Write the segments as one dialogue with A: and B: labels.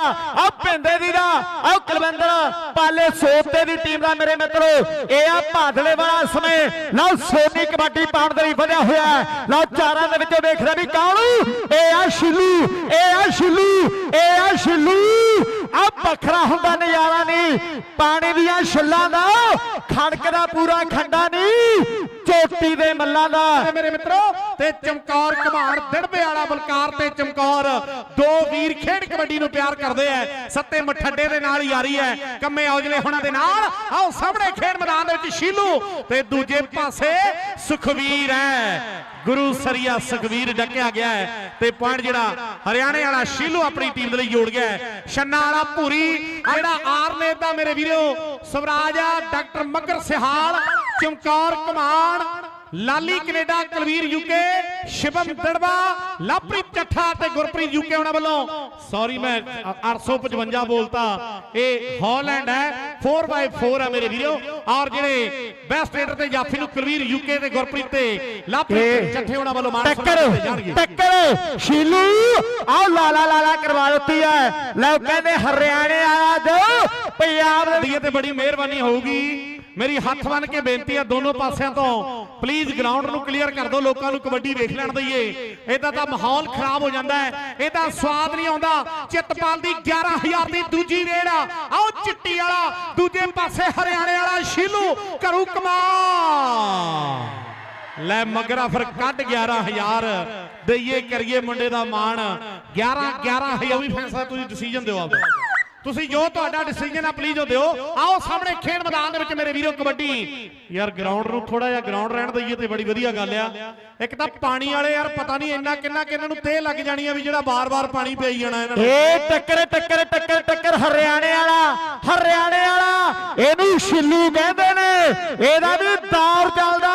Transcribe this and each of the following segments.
A: ਆ ਭਿੰਦੇ ਦੀ ਦਾ ਆ ਕੁਲਵਿੰਦਰ, ਪਾਲੇ ਸੋਤੇ ਦੀ ਟੀਮ ਦਾ ਮੇਰੇ ਮਿੱਤਰੋ, ਇਹ ਆ ਭਾਦਲੇ ਵਾਲਾ ਸਮੇਂ ਲਓ ਸੋਨੀ ਕਬੱਡੀ ਪਾਉਣ ਦੇ ਲਈ ਵਧਿਆ ਹੋਇਆ ਹੈ। ਲਓ ਚਾਰਾਂ ਦੇ ਵਿੱਚੋਂ ਵੇਖ ਰਿਹਾ ਵੀ ਕੌਣ ਇਹ ਆ ਸ਼ਿਲੂ, ਇਹ ਆ ਸ਼ਿਲੂ, ਇਹ ਵੱਖਰਾ ਹੁੰਦਾ ਨਜ਼ਾਰਾ ਨਹੀਂ। ਪਾਣੀ ਦੀਆਂ ਛੱਲਾਂ ਦਾ, ਖੜਕ ਪੂਰਾ ਖੰਡਾ ਨਹੀਂ। ਚੋਟੀ ਦੇ ਮੱਲਾਂ ਦਾ।
B: ਮੇਰੇ ਮਿੱਤਰੋ, ਤੇ ਚਮਕੌਰ ਘਮਾਣ ਦਿੜਬੇ ਵਾਲਾ ਬਲਕਾਰ ਤੇ ਚਮਕੌਰ। ਦੋ ਵੀਰ ਖੇਡ ਕਬੱਡੀ ਨੂੰ ਪਿਆਰ ਕਰਦੇ ਐ। ਸੱਤੇ ਮਠੱਡੇ ਦੇ ਨਾਲ ਯਾਰੀ ਐ। ਕੰਮੇ ਔਜਲੇ ਹੁਣਾਂ ਦੇ ਨਾਲ। ਆਓ ਸਾਹਮਣੇ ਖੇਡ ਮੈਦਾਨ ਦੇ ਵਿੱਚ ਸ਼ੀਲੂ ਤੇ ਦੂਜੇ ਪਾਸੇ ਸੁਖਵੀਰ ਐ। ਗੁਰੂ ਸਰੀਆ ਸੁਖਵੀਰ ਡੱਕਿਆ ਗਿਆ ਹੈ ਤੇ ਪੁਆਇੰਟ ਜਿਹੜਾ ਹਰਿਆਣੇ ਵਾਲਾ ਸ਼ੀਲੂ ਆਪਣੀ ਟੀਮ ਦੇ ਲਈ ਜੋੜ ਗਿਆ ਹੈ। ਛੰਨਾ ਵਾਲਾ ਭੂਰੀ ਜਿਹੜਾ ਆਰਨੇ ਦਾ ਮੇਰੇ ਵੀਰੋ ਸਵਰਾਜ ਆ, doctor ਮੱਗਰ Sihal, Chamkaur Kaman Lali Canada Kulvir UK Shivam Darwa Lapreet Chattha ਤੇ ਗੁਰਪ੍ਰੀਤ ਯੂਕੇ ਉਹਨਾਂ ਵੱਲੋਂ। ਸੌਰੀ ਮੈਂ 855 ਬੋਲਤਾ। ਇਹ ਹਾਲੈਂਡ ਹੈ 4x4 ਹੈ ਮੇਰੇ ਵੀਰੋ। ਔਰ ਜਿਹੜੇ ਬੈਸਟ ਰੇਡਰ ਤੇ ਜਾਫੀ ਨੂੰ ਕੁਲਵੀਰ ਯੂਕੇ ਤੇ ਗੁਰਪ੍ਰੀਤ ਤੇ ਲਾਪ੍ਰੀਤ ਚੱਠੇ ਉਹਨਾਂ ਵੱਲੋਂ ਮਾਨ
A: ਟੱਕਰ ਟੱਕਰ ਸ਼ੀਲੂ ਆ ਲਾਲਾ ਲਾਲਾ ਕਰਵਾ ਦਿੱਤੀ ਹੈ। ਲੈ ਕਹਿੰਦੇ ਹਰਿਆਣੇ ਜੋ ਪੰਜਾਬ ਦੇ
B: ਤੇ ਬੜੀ ਮਿਹਰਬਾਨੀ ਹੋਊਗੀ। ਮੇਰੀ ਹੱਥ ਬੰਨ ਕੇ ਬੇਨਤੀ ਹੈ ਦੋਨੋਂ ਪਾਸਿਆਂ ਤੋਂ। ਪਲੀਜ਼ ਗਰਾਊਂਡ ਨੂੰ ਕਲੀਅਰ ਕਰ ਦਿਓ ਲੋਕਾਂ ਨੂੰ ਕਬੱਡੀ ਵੇਖ ਲੈਣ ਦਈਏ। ਇਹਦਾ ਤਾਂ ਮਾਹੌਲ ਖਰਾਬ ਹੋ ਜਾਂਦਾ ਹੈ। ਇਹਦਾ ਸਵਾਦ ਨਹੀਂ ਆਉਂਦਾ। ਚਿੱਤਪਾਲ ਦੀ 11000 ਦੀ ਦੂਜੀ ਰੇਡ ਆ। ਆਓ ਚਿੱਟੀ ਵਾਲਾ ਦੂਜੇ ਪਾਸੇ ਹਰਿਆਣੇ ਵਾਲਾ ਸ਼ੀਲੂ ਕਰੂ ਕਮਾਲ। ਲੈ ਮਗਰਾ ਫਿਰ ਕੱਢ 11000 ਦਈਏ ਕਰੀਏ ਮੁੰਡੇ ਦਾ ਮਾਣ। 11 11000 ਵੀ ਫੈਸਲਾ ਤੁਸੀਂ ਡਿਸੀਜਨ ਦਿਓ ਆਪਦਾ। ਤੁਸੀਂ ਜੋ ਤੁਹਾਡਾ ਡਿਸੀਜਨ ਆ ਪਲੀਜ਼ ਉਹ ਦਿਓ। ਆਓ ਸਾਹਮਣੇ ਖੇਡ ਮੈਦਾਨ ਦੇ ਵਿੱਚ ਮੇਰੇ ਵੀਰੋ ਕਬੱਡੀ। ਯਾਰ ਗਰਾਊਂਡ ਨੂੰ ਥੋੜਾ ਜਿਹਾ ਗਰਾਊਂਡ ਰਹਿਣ ਦਈਏ ਤੇ ਬੜੀ ਵਧੀਆ ਗੱਲ ਆ। ਇੱਕ ਤਾਂ ਪਾਣੀ ਵਾਲੇ ਯਾਰ ਪਤਾ ਨਹੀਂ ਇੰਨਾ ਕਿੰਨਾ ਕਿ ਇਹਨਾਂ ਨੂੰ ਤੇ ਲੱਗ ਜਾਣੀ ਆ ਵੀ ਜਿਹੜਾ ਬਾਰ-ਬਾਰ ਪਾਣੀ ਪਈ ਜਾਣਾ ਇਹਨਾਂ ਨੂੰ।
A: ਏ ਟੱਕਰ ਟੱਕਰ ਟੱਕਰ ਟੱਕਰ ਹਰਿਆਣੇ ਵਾਲਾ ਹਰਿਆਣੇ ਵਾਲਾ। ਇਹਨੂੰ ਛਿੱਲੂ ਕਹਿੰਦੇ ਨੇ। ਇਹਦਾ ਵੀ ਦੌਰ ਚੱਲਦਾ।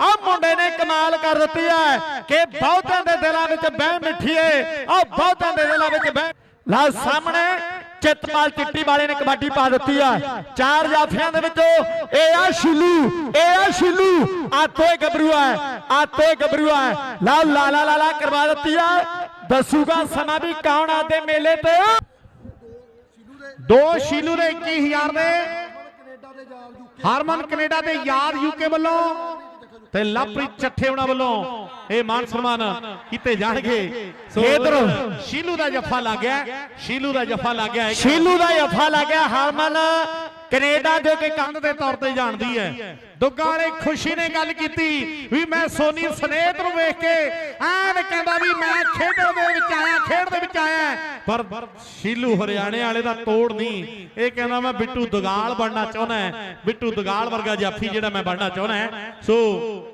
A: ਆ ਮੁੰਡੇ ਨੇ ਕਮਾਲ ਕਰ ਦਿੱਤੀ ਹੈ ਕਿ ਬਹੁਤਾਂ ਦੇ ਦਿਲਾਂ ਵਿੱਚ ਬਹਿ ਮਿੱਠੀਏ ਆ ਬਹੁਤਾਂ ਦੇ ਦਿਲਾਂ ਵਿੱਚ ਬਹਿ ਲਾ ਸਾਹਮਣੇ ਚਿੱਤਪਾਲ ਚਿੱਟੀ ਵਾਲੇ ਨੇ ਕਬੱਡੀ ਪਾ ਦਿੱਤੀ ਆ। ਚਾਰ ਜਾਫਿਆਂ ਦੇ ਵਿੱਚੋਂ ਇਹ ਆ ਸ਼ਿਲੂ, ਇਹ ਆ ਸ਼ਿਲੂ। ਆ ਤੋਏ ਗੱਭਰੂ ਆ। ਲਾ ਲਾ ਲਾ ਲਾ ਕਰਵਾ ਦਿੱਤੀ ਆ। ਦੱਸੂਗਾ ਸਮਾਂ ਵੀ ਕੌਣ ਆਦੇ ਮੇਲੇ ਤੇ।
B: ਦੋ ਸ਼ੀਲੂ ਦੇ 21000 ਦੇ। ਹਰਮਨ ਕੈਨੇਡਾ ਦੇ ਯਾਦ ਯੂਕੇ ਵੱਲੋਂ। ਤੇ ਲਵਪ੍ਰੀਤ ਚੱਠੇ ਉਹਨਾਂ ਵੱਲੋਂ ਇਹ ਮਾਨ ਸਨਮਾਨ ਕੀਤੇ ਜਾਣਗੇ ਸੋ
A: ਇੱਧਰ।
B: ਸ਼ੀਲੂ ਦਾ ਜੱਫਾ ਲੱਗ ਗਿਆ ਸ਼ੀਲੂ ਦਾ ਜੱਫਾ ਲੱਗ ਗਿਆ ਹੈ।
A: ਸ਼ੀਲੂ ਦਾ ਜਫਾ ਲੱਗਿਆ ਹਰਮਨ ਕੈਨੇਡਾ ਦੇ ਕੇ
B: ਕੰਧ ਦੇ ਤੌਰ ਤੇ ਜਾਣਦੀ ਹੈ। ਦੁੱਗਾ ਵਾਲੇ ਖੁਸ਼ੀ ਨੇ ਗੱਲ ਕੀਤੀ ਵੀ ਮੈਂ ਸੋਨੀ ਸਨੇਤ ਨੂੰ ਵੇਖ ਕੇ ਐਨ ਕਹਿੰਦਾ ਵੀ ਮੈਂ ਖੇਡਣ ਦੇ ਵਿੱਚ ਆਇਆ, ਖੇਡ ਦੇ ਵਿੱਚ ਆਇਆ। ਪਰ ਸ਼ੀਲੂ ਹਰਿਆਣੇ ਵਾਲੇ ਦਾ ਤੋੜ ਨਹੀਂ। ਇਹ ਕਹਿੰਦਾ ਮੈਂ ਬਿੱਟੂ ਦੁਗਾਲ ਬਣਨਾ ਚਾਹੁੰਦਾ, ਬਿੱਟੂ ਦੁਗਾਲ ਵਰਗਾ ਜਾਫੀ ਜਿਹੜਾ ਮੈਂ ਬਣਨਾ ਚਾਹੁੰਦਾ। ਸੋ